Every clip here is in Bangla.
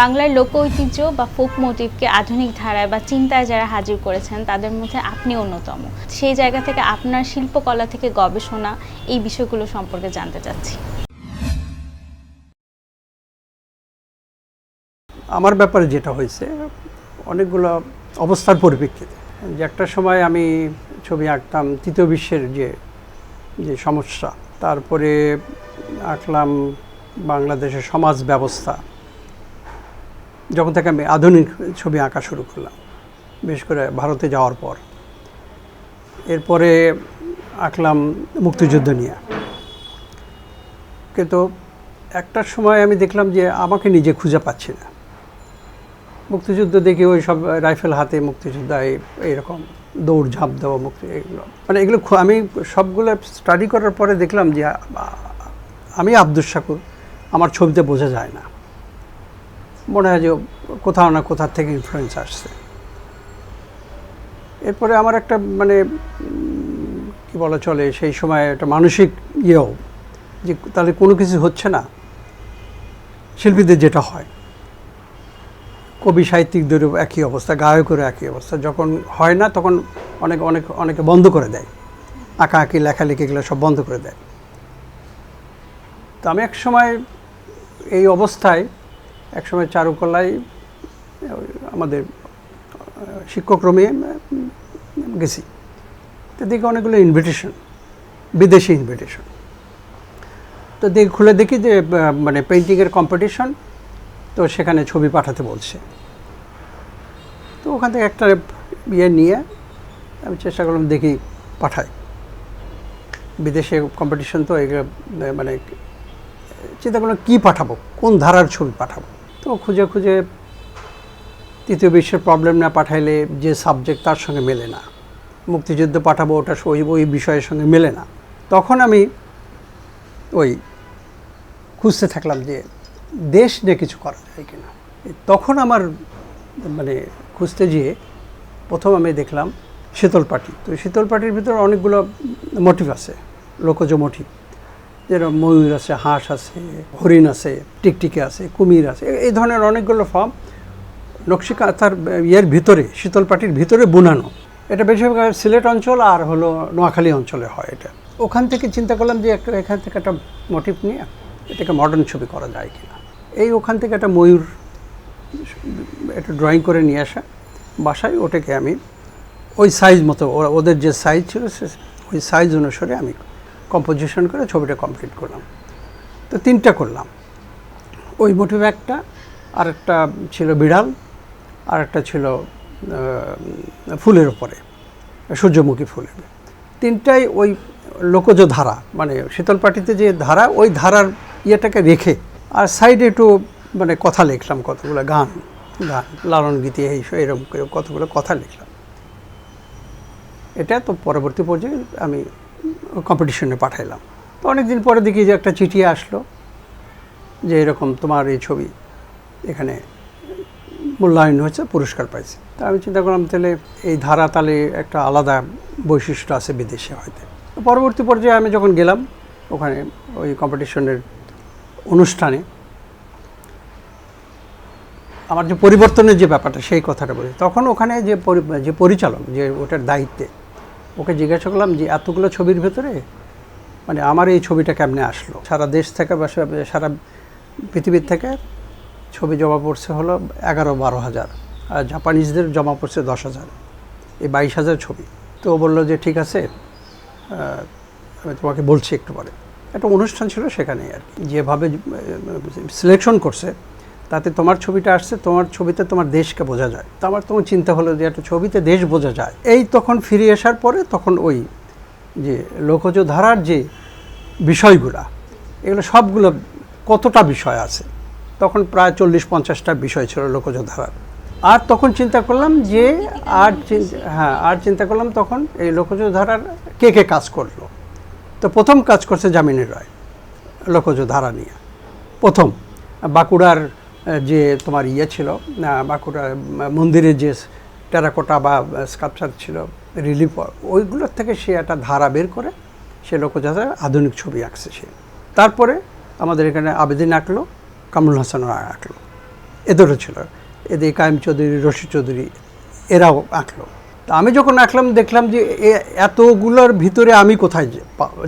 বাংলার লোক ঐতিহ্য বা ফোক মোটিভকে আধুনিক ধারায় বা চিন্তায় যারা হাজির করেছেন, তাদের মধ্যে আপনি অন্যতম। সেই জায়গা থেকে আপনার শিল্পকলা থেকে গবেষণা, এই বিষয়গুলো সম্পর্কে জানতে চাচ্ছি। আমার ব্যাপারে যেটা হয়েছে, অনেকগুলো অবস্থার পরিপ্রেক্ষিতে। যে একটা সময় আমি ছবি আঁকতাম, তৃতীয় বিশ্বের যে যে সমস্যা, তারপরে আঁকলাম বাংলাদেশের সমাজ ব্যবস্থা। যখন থেকে আমি আধুনিক ছবি আঁকা শুরু করলাম, বিশেষ করে ভারতে যাওয়ার পর। এরপরে আঁকলাম মুক্তিযুদ্ধ নিয়ে। কিন্তু একটা সময় আমি দেখলাম যে আমাকে নিজে খুঁজে পাচ্ছি না। মুক্তিযুদ্ধ দেখি ওই সব রাইফেল হাতে মুক্তিযোদ্ধা এই- এইরকম দৌড়, ঝাঁপ দেওয়া, মুক্তি এগুলো। মানে এগুলো আমি সবগুলো স্টাডি করার পরে দেখলাম যে আমি আব্দুল শাকুর আমার ছবিতে বোঝা যায় না। মনে হয় যে কোথাও না কোথাও থেকে ইনফ্লুয়েন্স আসছে। এরপরে আমার একটা মানে কি বলা চলে, সেই সময় একটা মানসিক ইয়েও যে তাহলে কোনো কিছু হচ্ছে না। শিল্পীদের যেটা হয়, কবি সাহিত্যিকদেরও একই অবস্থা গায়কেরও একই অবস্থা। যখন হয় না, তখন অনেক অনেক, অনেকে বন্ধ করে দেয়। আঁকা আঁকি লেখালেখি এগুলো সব বন্ধ করে দেয়। তো আমি এক সময় এই অবস্থায় এক সময় চারুকলায়, আমাদের শিক্ষক্রমে গেছি। তো দেখি অনেকগুলো ইনভিটেশন বিদেশি ইনভিটেশন তো দেখি খুলে দেখি যে মানে পেন্টিংয়ের কম্পিটিশন তো সেখানে ছবি পাঠাতে বলছে। তো ওখান থেকে একটা ইয়ে নিয়ে আমি চেষ্টা করলাম দেখি পাঠাই। বিদেশে কম্পিটিশন তো মানে চিন্তা করলাম কী পাঠাবো, কোন ধারার ছবি পাঠাবো? তো খুঁজে খুঁজে তৃতীয় বিশ্বের প্রবলেম না পাঠাইলে যে সাবজেক্ট তার সঙ্গে মেলে না। মুক্তিযুদ্ধ পাঠাবো ওটা ওই ওই বিষয়ের সঙ্গে মেলে না। তখন আমি ওই খুঁজতে থাকলাম যে দেশ নিয়ে কিছু করা যায় কিনা। তখন আমার মানে খুঁজতে গিয়ে প্রথম আমি দেখলাম শীতল পাটি। তো শীতল পাটির ভিতরে অনেকগুলো মোটিভ আছে, লোকজ মোটিভ যেরকম ময়ূর আছে, হাঁস আছে, হরিণ আছে, টিকটিকি আছে, কুমির আছে এই ধরনের অনেকগুলো ফর্ম নকশিকা তার ইয়ের ভিতরে শীতল পাটির ভিতরে বুনানো। এটা বেশিরভাগ সিলেট অঞ্চল আর হলো নোয়াখালী অঞ্চলে হয় এটা। ওখান থেকে চিন্তা করলাম যে একটা এখান থেকে একটা মোটিভ নিয়ে এটাকে মডার্ন ছবি করা যায় কিনা। এই ওখান থেকে একটা ময়ূর একটা ড্রয়িং করে নিয়ে আসা। বাসায় ওটাকে আমি ওই সাইজ মতো ওদের যে সাইজ ছিল ওই সাইজ অনুসারে আমি কম্পোজিশন করে ছবিটা কমপ্লিট করলাম। তো তিনটা করলাম। ওই মোটিভ একটা আর একটা ছিল বিড়াল আর একটা ছিল ফুলের উপরে, সূর্যমুখী ফুলের। তিনটাই ওই লোকজ ধারা মানে শীতলপাটিতে যে ধারা, ওই ধারার ইয়েটাকে রেখে, আর সাইডে একটু মানে কথা লিখলাম, কতগুলো গান গান, লালন গীতি, এই এরকম কতগুলো কথা লিখলাম। এটা তো পরবর্তী পর্যায়ে আমি কম্পিটিশনে পাঠাইলাম। তো অনেকদিন পরে দেখি যে একটা চিঠি আসলো যে এরকম তোমার এই ছবি এখানে মূল্যায়ন হয়েছে, পুরস্কার পাইছে। তা আমি চিন্তা করলাম, তাহলে এই ধারা তালে একটা আলাদা বৈশিষ্ট্য আছে বিদেশে হয়তো। পরবর্তী পর্যায়ে আমি যখন গেলাম ওখানে ওই কম্পিটিশনের অনুষ্ঠানে, আমার যে পরিবর্তনের যে ব্যাপারটা, সেই কথাটা বলি। তখন ওখানে যে যে পরিচালক, যে ওটার দায়িত্বে ওকে জিজ্ঞাসা করলাম যে, এতগুলো ছবির ভেতরে? মানে আমার এই ছবিটা কেমনে আসলো? সারা দেশ থেকে বা সারা পৃথিবীর থেকে ছবি জমা পড়ছে হলো এগারো বারো হাজার, আর জাপানিজদের জমা পড়ছে দশ হাজার, এই বাইশ হাজার ছবি। তো বলল যে, ঠিক আছে আমি তোমাকে বলছি একটু পরে। একটা অনুষ্ঠান ছিল সেখানে আর কি। যেভাবে সিলেকশন করছে তাতে তোমার ছবিটা আসছে, তোমার ছবিতে তোমার দেশকে বোঝা যায়। তো আমার তখন চিন্তা হলো যে একটা ছবিতে দেশ বোঝা যায়। এই তখন ফিরে আসার পরে তখন ওই যে লোকজ ধারার যে বিষয়গুলা, এগুলো সবগুলো কতটা বিষয় আছে? তখন প্রায় চল্লিশ পঞ্চাশটা বিষয় ছিল লোকজ ধারার আর তখন চিন্তা করলাম যে, আর হ্যাঁ আর চিন্তা করলাম তখন এই লোকজ ধারার কে কে কাজ করল? তো প্রথম কাজ করছে জামিনী রায় লোকজ ধারা নিয়ে। প্রথম, বাঁকুড়ার যে তোমার ইয়ে ছিল বাঁকুড়া মন্দিরের যে টেরাকোটা বা স্কাল্পচার ছিল রিলিফ ওইগুলোর থেকে সে একটা ধারা বের করে সে লোকজাতার আধুনিক ছবি আঁকছে সে। তারপরে আমাদের এখানে আবেদিন আঁকলো, কামরুল হাসান আঁকলো। এদেরও ছিল। এদের কায়েম চৌধুরী, রশি চৌধুরী, এরাও আঁকলো। তা আমি যখন আঁকলাম, দেখলাম যে এতগুলোর ভিতরে আমি কোথায়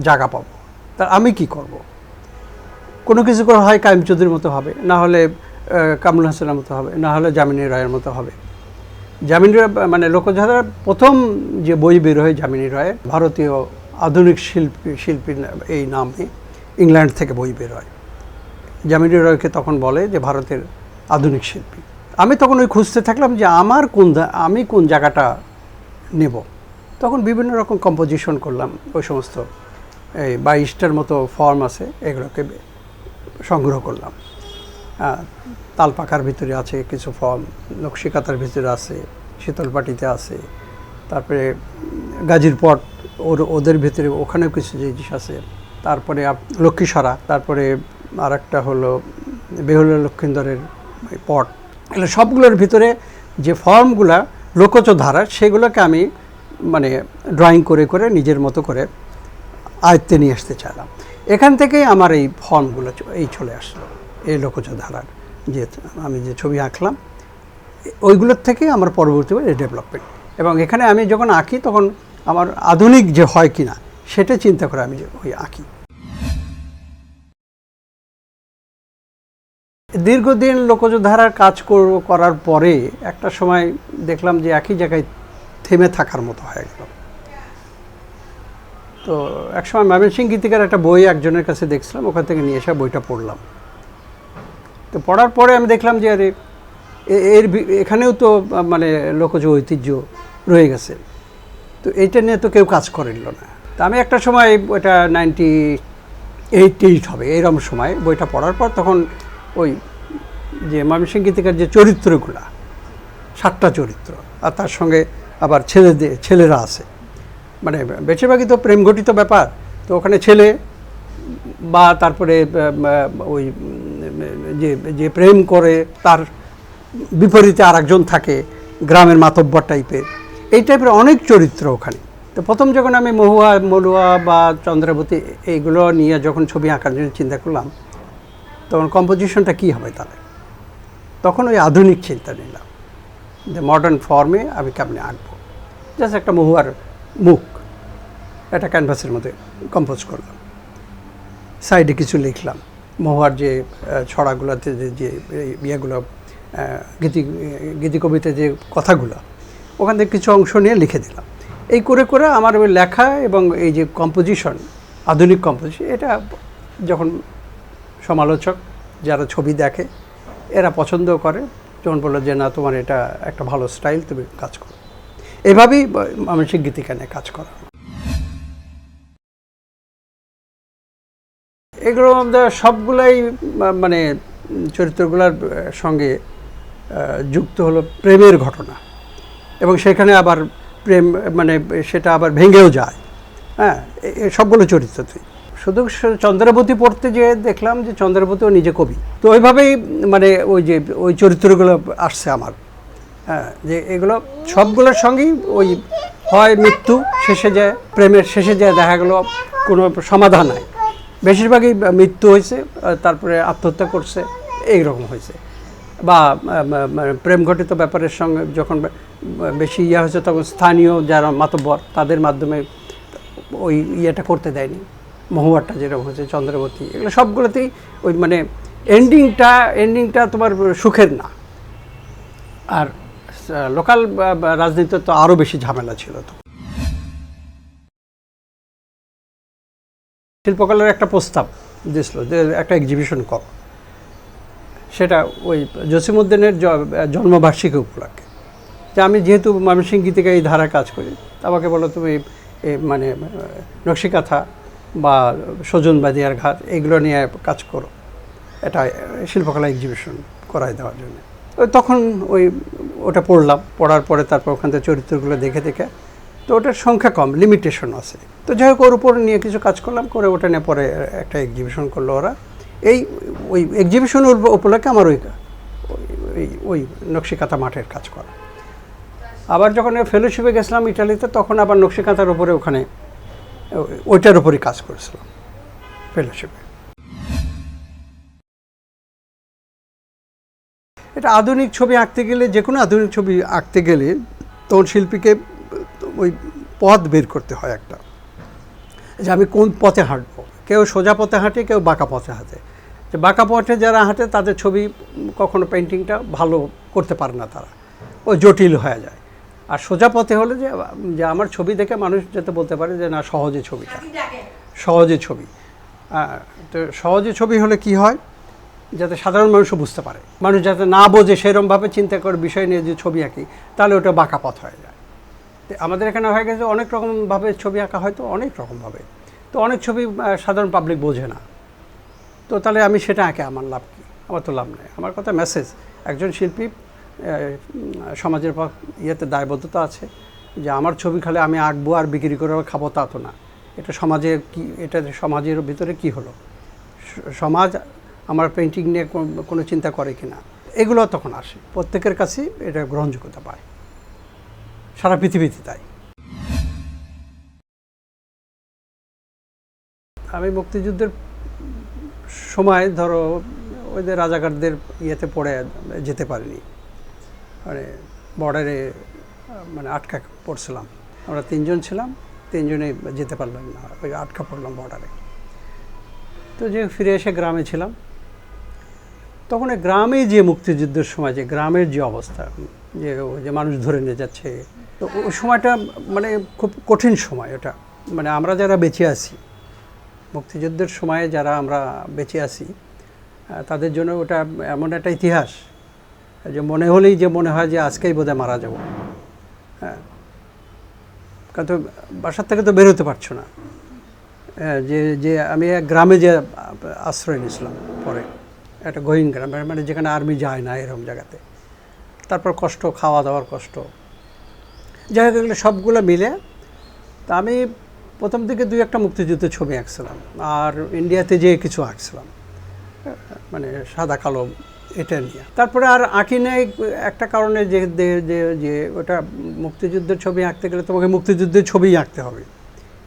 জায়গা পাবো? তা আমি কি করব। কোনো কিছু করে হয় কায়েম চৌধুরীর মতো হবে। না হলে কামরুল হাসানের মতো হবে, না হলে জামিনী রায়ের মতো হবে। জামিনী রায় মানে লোকধারার প্রথম যে বই বের হয় জামিনী রায়ের, ভারতীয় আধুনিক শিল্পী, শিল্পীর এই নামে ইংল্যান্ড থেকে বই বের হয়। জামিনী রায়কে তখন বলে যে, ভারতের আধুনিক শিল্পী। আমি তখন ওই খুঁজতে থাকলাম যে, আমার কোন আমি কোন জায়গাটা নেব? তখন বিভিন্ন রকম কম্পোজিশন করলাম, ওই সমস্ত এই বাইশটার মতো ফর্ম আছে, এগুলোকে সংগ্রহ করলাম। হ্যাঁ, তাল পাখার ভিতরে আছে কিছু ফর্ম নকশিকাতার ভিতরে আছে শীতলপাটিতে আছে তারপরে গাজীর পট ওর ওদের ভিতরে ওখানেও কিছু জিনিস আছে। তারপরে লক্ষ্মীসরা তারপরে আর একটা হলো বেহুলা লক্ষ্মীন্দরের পট। এগুলো সবগুলোর ভিতরে যে ফর্মগুলা লোকজ ধারা সেগুলোকে আমি মানে ড্রয়িং করে করে নিজের মতো করে আয়ত্তে নিয়ে আসতে চাইলাম। এখান থেকেই আমার এই ফর্মগুলো এই চলে আসলো। এই লোকজ ধারার যে আমি যে ছবি আঁকলাম, ওইগুলোর থেকে আমার পরবর্তী ডেভেলপমেন্ট এবং এখানে আমি যখন আঁকি, তখন আমার আধুনিক যে হয় কিনা, সেটা চিন্তা করে আমি ওই আঁকি। দীর্ঘদিন লোকজ ধারার কাজ করার পরে একটা সময় দেখলাম যে একই জায়গায় থেমে থাকার মতো হয়ে গেল। তো একসময় ময়মনসিং গীতিকার একটা বই একজনের কাছে দেখছিলাম, ওখান থেকে নিয়ে এসে বইটা পড়লাম। তো পড়ার পরে আমি দেখলাম যে আরে এর এখানেও তো মানে লোকজ ঐতিহ্য রয়ে গেছে। তো এইটা নিয়ে তো কেউ কাজ করিল না। তা আমি একটা সময় ওইটা নাইনটি এইট এইট হবে এইরকম সময় বইটা পড়ার পর তখন ওই যে ময়মনসিং গীতিকার যে চরিত্রগুলা, সাতটা চরিত্র, আর তার সঙ্গে আবার ছেলেদের ছেলেরা আছে। মানে বেশিরভাগই তো প্রেম ঘটিত ব্যাপার। তো ওখানে ছেলে বা তারপরে ওই যে যে প্রেম করে তার বিপরীতে আরেকজন থাকে গ্রামের মাতব্বর টাইপের এই টাইপের অনেক চরিত্র ওখানে। তো প্রথম যখন আমি মহুয়া, মলুয়া বা চন্দ্রাবতী এইগুলো নিয়ে যখন ছবি আঁকার জন্য চিন্তা করলাম, তখন কম্পোজিশনটা কী হবে তাহলে? তখন ওই আধুনিক চিন্তা নিলাম যে মডার্ন ফর্মে আমি কেমনে আঁকবো? জাস্ট একটা মহুয়ার মুখ, একটা ক্যানভাসের মধ্যে কম্পোজ করলাম। সাইডে কিছু লিখলাম। মহুয়ার যে ছড়াগুলোতে যে ইয়েগুলো গীতি গীতি কবিতা যে কথাগুলো, ওখান থেকে কিছু অংশ নিয়ে লিখে দিলাম। এই করে করে আমার ওই লেখা এবং এই যে কম্পোজিশন আধুনিক কম্পোজিশন এটা যখন সমালোচক যারা ছবি দেখে, এরা পছন্দ করে। যখন বলল যে, না, তোমার এটা একটা ভালো স্টাইল তুমি কাজ করো। এভাবেই মানসিক গীতিকানে কাজ করা। এগুলো আমাদের সবগুলাই মানে চরিত্রগুলোর সঙ্গে যুক্ত হলো প্রেমের ঘটনা। এবং সেখানে আবার প্রেম মানে সেটা আবার ভেঙেও যায়। হ্যাঁ সবগুলো চরিত্রতেই শুধু চন্দ্রাবতী পড়তে যে দেখলাম যে চন্দ্রাবতীও নিজে কবি। তো ওইভাবেই মানে ওই যে, ওই চরিত্রগুলো আসছে আমার। হ্যাঁ যে এগুলো সবগুলোর সঙ্গেই ওই হয় মৃত্যু, শেষে যায় প্রেমের, শেষে যায় দেখা গেলো কোনো সমাধান নাই। বেশিরভাগই মৃত্যু হয়েছে তারপরে আত্মহত্যা করছে, এইরকম হয়েছে। বা মানে প্রেম ঘটিত ব্যাপারের সঙ্গে যখন বেশি ইয়ে হয়েছে, তখন স্থানীয় যারা মাতব্বর, তাদের মাধ্যমে ওই ইয়েটা করতে দেয়নি। মহুয়ারটা যেরকম হয়েছে, চন্দ্রবতী, এগুলো সবগুলোতেই ওই মানে এন্ডিংটা এন্ডিংটা তোমার সুখের না। আর লোকাল রাজনীতিতে তো আরও বেশি ঝামেলা ছিল তো শিল্পকলার একটা প্রস্তাব দিয়েছিল যে একটা এক্সিবিশন কর। সেটা ওই জসিমুদ্দিনের জন্মবার্ষিকী উপলক্ষে। যে আমি যেহেতু ময়মনসিং গীতিকা এই ধারা কাজ করি, আমাকে বলো তুমি মানে নকশিকাথা বা সজন বাদিয়ার ঘাট এগুলো নিয়ে কাজ করো। এটা শিল্পকলা এক্সিবিশন করায় দেওয়ার জন্য। তখন ওই, ওটা পড়লাম, পড়ার পরে তারপর ওখান থেকে চরিত্রগুলো দেখে দেখে তো ওটার সংখ্যা কম লিমিটেশন আছে। তো যাই হোক, ওর উপর নিয়ে কিছু কাজ করলাম, করে ওটা নিয়ে পরে একটা এক্সিবিশন করল ওরা। এই ওই এক্সিবিশন উপলক্ষে আমার ওই ওই নকশিকাথা মাঠের কাজ করা। আবার যখন ফেলোশিপে গেছিলাম ইটালিতে, তখন আবার নকশিকাঁথার উপরে ওখানে, ওইটার উপরই কাজ করেছিলাম ফেলোশিপে এটা আধুনিক ছবি আঁকতে গেলে, যে কোনো আধুনিক ছবি আঁকতে গেলে তখন শিল্পীকে ওই পথ বের করতে হয় একটা। যে আমি কোন পথে হাঁটবো? কেউ সোজা পথে হাঁটে কেউ বাঁকা পথে হাঁটে। যে বাঁকা পথে যারা হাঁটে তাদের ছবি কখনো পেন্টিংটা ভালো করতে পারে না তারা। ও জটিল হয়ে যায়। আর সোজা পথে হলে যে যে আমার ছবি দেখে মানুষ যাতে বলতে পারে যে না সহজে ছবিটা। সহজে ছবি। তো সহজে ছবি হলে কি হয়? যাতে সাধারণ মানুষও বুঝতে পারে। মানুষ যাতে না বোঝে সেরমভাবে চিন্তা করে বিষয় নিয়ে যে ছবি আঁকি তাহলে ওটা বাঁকা পথ হয়ে যায়। আমাদের এখানে হয়ে গেছে অনেক রকমভাবে ছবি আঁকা হয়তো অনেক রকমভাবে। তো অনেক ছবি সাধারণ পাবলিক বোঝে না। তো তাহলে আমি সেটা আঁকে, আমার লাভ কী? আমার তো লাভ নেই। আমার কথা মেসেজ একজন শিল্পী সমাজের ইয়েতে দায়বদ্ধতা আছে যে আমার ছবি খালে আমি আঁকবো আর বিক্রি করে খাব তা তো না। এটা সমাজের কি, এটা সমাজের ভিতরে কি হলো? সমাজ আমার পেন্টিং নিয়ে কোনো চিন্তা করে কি না এগুলো তখন আসে। প্রত্যেকের কাছেই এটা গ্রহণযোগ্যতা পায়। সারা পৃথিবীতে তাই। আমি মুক্তিযুদ্ধের সময় ধরো ওই যে রাজাকারদের ইয়েতে পড়ে, যেতে পারিনি। মানে বর্ডারে মানে আটকা পড়ছিলাম। আমরা তিনজন ছিলাম, তিনজনে যেতে পারলাম না, ওই আটকা পড়লাম বর্ডারে তো যে ফিরে এসে গ্রামে ছিলাম। তখন গ্রামে যে মুক্তিযুদ্ধের সময়, যে গ্রামের যে অবস্থা, যে ওই যে মানুষ ধরে নিয়ে যাচ্ছে তো ওই সময়টা মানে খুব কঠিন সময় ওটা মানে আমরা যারা বেঁচে আছি মুক্তিযুদ্ধের সময়ে যারা আমরা বেঁচে আছি তাদের জন্য ওটা এমন একটা ইতিহাস যে মনে হলেই যে মনে হয় যে আজকেই বোধহয় মারা যাব। হ্যাঁ। কারণ তো বাসার থেকে তো বেরোতে পারছ না। হ্যাঁ, যে যে আমি এক গ্রামে যে আশ্রয় নিয়েছিলাম পরে একটা গহীন গ্রাম মানে যেখানে আর্মি যায় না এরকম জায়গাতে। তারপর কষ্ট খাওয়া দাওয়ার কষ্ট যাই হোক, এগুলো সবগুলো মিলে তা আমি প্রথম দিকে দুই একটা মুক্তিযুদ্ধের ছবি আঁকছিলাম আর ইন্ডিয়াতে যেয়ে কিছু আঁকছিলাম মানে সাদা কালো এটা নিয়ে। তারপরে আর আঁকি নেই, একটা কারণে যে, যে- যে যে ওটা মুক্তিযুদ্ধের ছবি আঁকতে গেলে তোমাকে মুক্তিযুদ্ধের ছবিই আঁকতে হবে।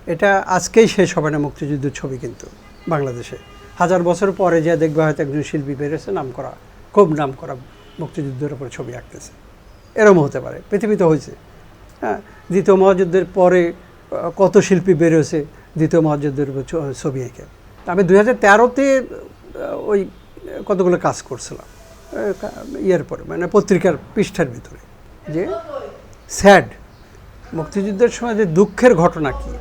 এটা আজকেই শেষ হবে না মুক্তিযুদ্ধের ছবি কিন্তু বাংলাদেশে। হাজার বছর পরে যে দেখবে হয়তো একজন শিল্পী বেরোছে নাম করা খুব নাম করা মুক্তিযুদ্ধের উপর ছবি আঁকতেছে। এরম হতে পারে, পৃথিবীতে হয়েছে। হ্যাঁ দ্বিতীয় মহাযুদ্ধের পরে কত শিল্পী বেরোছে দ্বিতীয় মহাযুদ্ধের ছবি এঁকে। আমি দুই হাজার তেরোতে ওই কতগুলো কাজ করছিলাম ইয়ের পরে মানে পত্রিকার পৃষ্ঠার ভিতরে, যে স্যাড, মুক্তিযুদ্ধের সময় যে দুঃখের ঘটনা কি,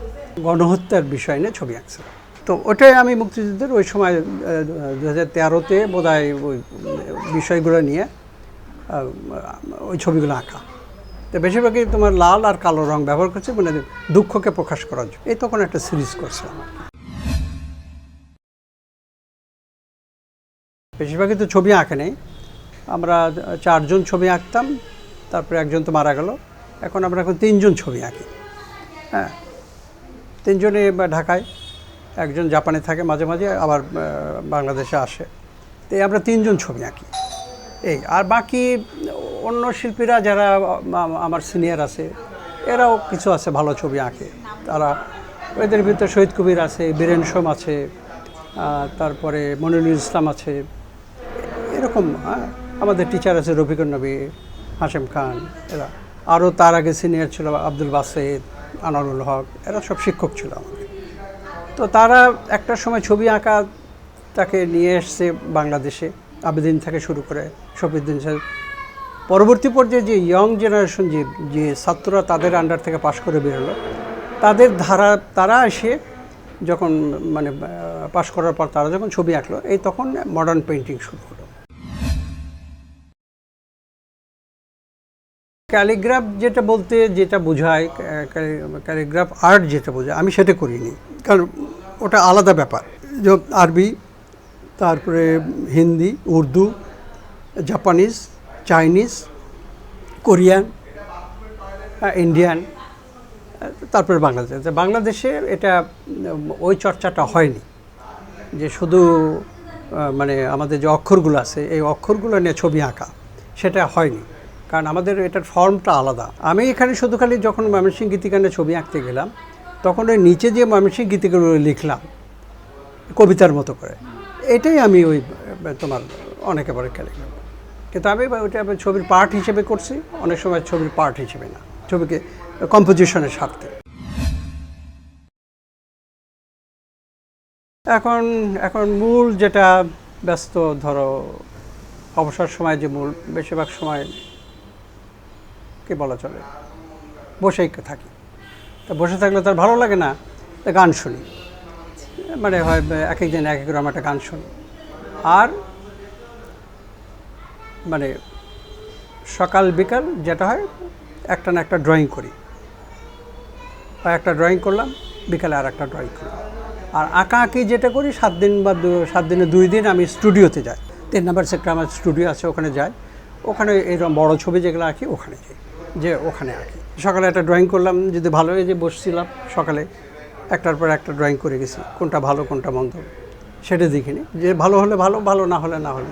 গণহত্যার বিষয় নিয়ে ছবি আঁকছিলাম। তো ওটাই আমি মুক্তিযুদ্ধের ওই সময় দু হাজার তেরোতে বোধ হয় ওই বিষয়গুলো নিয়ে ওই ছবিগুলো আঁকা। তো বেশিরভাগই তোমার লাল আর কালো রং ব্যবহার করছে মানে দুঃখকে প্রকাশ করার জন্য। এই তখন একটা সিরিজ করছিলাম। বেশিরভাগই তো ছবি আঁকে নেই। আমরা চারজন ছবি আঁকতাম, তারপরে একজন তো মারা গেল। এখন আমরা এখন তিনজন ছবি আঁকি। হ্যাঁ তিনজনে ঢাকায়, একজন জাপানে থাকে, মাঝে মাঝে আবার বাংলাদেশে আসে। তো আমরা তিনজন ছবি আঁকি। এই, আর বাকি অন্য শিল্পীরা যারা আমার সিনিয়র আছে, এরাও কিছু আছে ভালো ছবি আঁকে। তারা এদের ভিতরে শহীদ কবির আছে, বীরেন সোম আছে তারপরে মনিরুল ইসলাম আছে। এরকম আমাদের টিচার আছে রফিকুর নবী, হাশেম খান, এরা। আরও তার আগে সিনিয়র ছিল আব্দুল বাসেদ আনারুল হক, এরা সব শিক্ষক ছিল আমাদের। তো তারা একটা সময় ছবি আঁকা তাকে নিয়ে এসছে বাংলাদেশে। আবেদিন থেকে শুরু করে শফিউদ্দিন সাহেব। পরবর্তী পর্যায়ে যে ইয়ং জেনারেশন যে যে ছাত্ররা তাদের আন্ডার থেকে পাশ করে বেরোলো তাদের ধারা, তারা এসে যখন মানে পাশ করার পর তারা যখন ছবি আঁকলো, এই তখন মডার্ন পেন্টিং শুরু হলো। ক্যালিগ্রাফ যেটা বলতে, যেটা বোঝায় ক্যালিগ্রাফ আর্ট যেটা বোঝায়, আমি সেটা করিনি। কারণ ওটা আলাদা ব্যাপার। যে আরবি তারপরে Hindi, Urdu, Japanese, Chinese, Korean Indian তারপরে বাংলাদেশ। বাংলাদেশে এটা ওই চর্চাটা হয়নি। যে শুধু মানে আমাদের যে অক্ষরগুলো আছে, এই অক্ষরগুলো নিয়ে ছবি আঁকা, সেটা হয়নি। কারণ আমাদের এটার ফর্মটা আলাদা। আমি এখানে শুধু খালি যখন ময়মনসিংহ গীতিকাণ্ডে ছবি আঁকতে গেলাম, তখন ওই নিচে যে ময়মনসিংহ গীতিকাগুলো লিখলাম, কবিতার মতো করে এটাই আমি ওই, তোমার অনেকে বলে ক্যালিগ্রাফ কিন্তু আমি ওইটা আমি ছবির পার্ট হিসেবে করছি, অনেক সময় ছবির পার্ট হিসেবে না, ছবিকে কম্পোজিশনের স্বার্থে। এখন এখন মূল যেটা ব্যস্ত, ধরো, অবসর সময় যে মূল, বেশিরভাগ সময় কি বলা চলে? বসেই থাকি। তা বসে থাকলে তার ভালো লাগে না গান শুনি। মানে হয়, এক এক দিন এক এক রকম একটা গান শুনি। আর মানে সকাল, বিকাল যেটা হয়, একটা না একটা ড্রয়িং করি। বা একটা ড্রয়িং করলাম, বিকালে আর একটা ড্রয়িং করলাম। আর আঁকা আঁকি যেটা করি, সাত দিন বা দু- সাত দিনে দুই দিন আমি স্টুডিওতে যাই। তিন নম্বর সেক্টর আমার স্টুডিও আছে, ওখানে যাই। ওখানে এরকম বড় ছবি যেগুলো আঁকি, ওখানে যাই। যে ওখানে আঁকি। সকালে একটা ড্রয়িং করলাম, যদি ভালো হয়ে যে বসছিলাম সকালে। একটার পর একটা ড্রয়িং করে গেছি, কোনটা ভালো, কোনটা মন্দ, সেটা দেখিনি যে ভালো হলে ভালো ভালো না হলে না হলে।